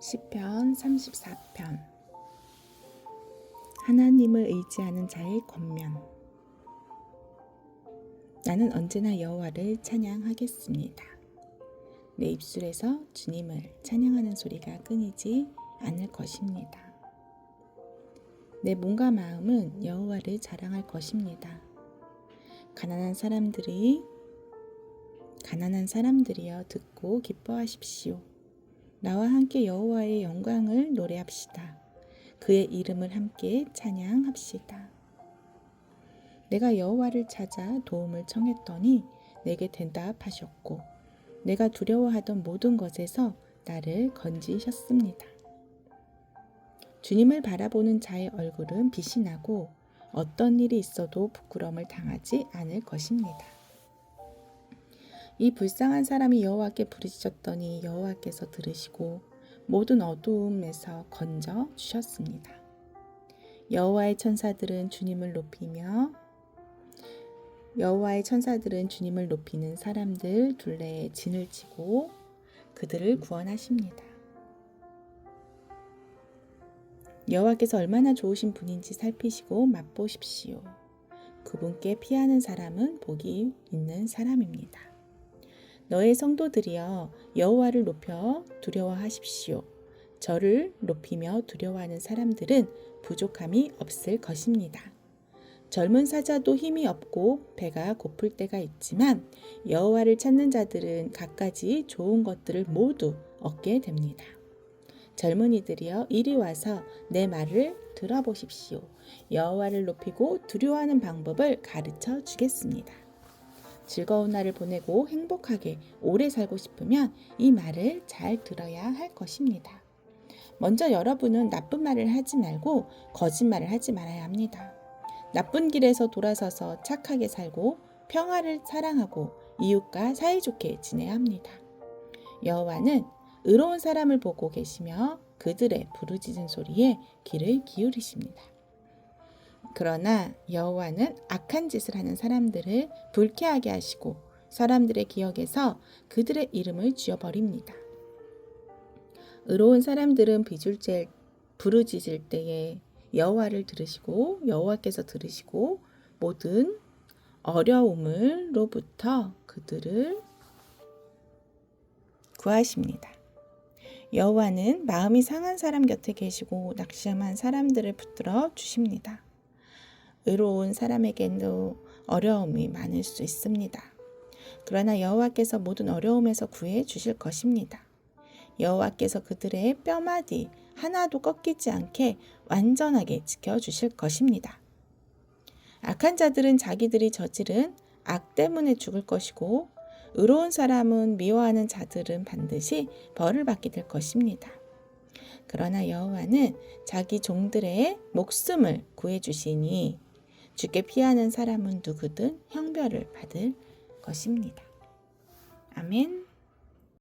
시편 34편 하나님을 의지하는 자의 권면 나는 언제나 여호와를 찬양하겠습니다. 내 입술에서 주님을 찬양하는 소리가 끊이지 않을 것입니다. 내 몸과 마음은 여호와를 자랑할 것입니다. 가난한 사람들이 가난한 사람들이여 듣고 기뻐하십시오. 나와 함께 여호와의 영광을 노래합시다. 그의 이름을 함께 찬양합시다. 내가 여호와를 찾아 도움을 청했더니 내게 대답하셨고 내가 두려워하던 모든 것에서 나를 건지셨습니다. 주님을 바라보는 자의 얼굴은 빛이 나고 어떤 일이 있어도 부끄러움을 당하지 않을 것입니다. 이 불쌍한 사람이 여호와께 부르짖었더니 여호와께서 들으시고 모든 어두움에서 건져 주셨습니다. 여호와의 천사들은 주님을 높이며 여호와의 천사들은 주님을 높이는 사람들 둘레에 진을 치고 그들을 구원하십니다. 여호와께서 얼마나 좋으신 분인지 살피시고 맛보십시오. 그분께 피하는 사람은 복이 있는 사람입니다. 너의 성도들이여 여호와를 높여 두려워하십시오. 저를 높이며 두려워하는 사람들은 부족함이 없을 것입니다. 젊은 사자도 힘이 없고 배가 고플 때가 있지만 여호와를 찾는 자들은 갖가지 좋은 것들을 모두 얻게 됩니다. 젊은이들이여 이리 와서 내 말을 들어보십시오. 여호와를 높이고 두려워하는 방법을 가르쳐 주겠습니다. 즐거운 날을 보내고 행복하게 오래 살고 싶으면 이 말을 잘 들어야 할 것입니다. 먼저 여러분은 나쁜 말을 하지 말고 거짓말을 하지 말아야 합니다. 나쁜 길에서 돌아서서 착하게 살고 평화를 사랑하고 이웃과 사이좋게 지내야 합니다. 여호와는 의로운 사람을 보고 계시며 그들의 부르짖은 소리에 귀를 기울이십니다. 그러나 여호와는 악한 짓을 하는 사람들을 불쾌하게 하시고 사람들의 기억에서 그들의 이름을 지워버립니다. 의로운 사람들은 비줄제 부르짖을 때에 여호와를 들으시고 여호와께서 들으시고 모든 어려움을로부터 그들을 구하십니다. 여호와는 마음이 상한 사람 곁에 계시고 낙심한 사람들을 붙들어 주십니다. 의로운 사람에게도 어려움이 많을 수 있습니다. 그러나 여호와께서 모든 어려움에서 구해 주실 것입니다. 여호와께서 그들의 뼈마디 하나도 꺾이지 않게 완전하게 지켜 주실 것입니다. 악한 자들은 자기들이 저지른 악 때문에 죽을 것이고 의로운 사람은 미워하는 자들은 반드시 벌을 받게 될 것입니다. 그러나 여호와는 자기 종들의 목숨을 구해 주시니 주께 피하는 사람은 누구든 형별을 받을 것입니다. 아멘.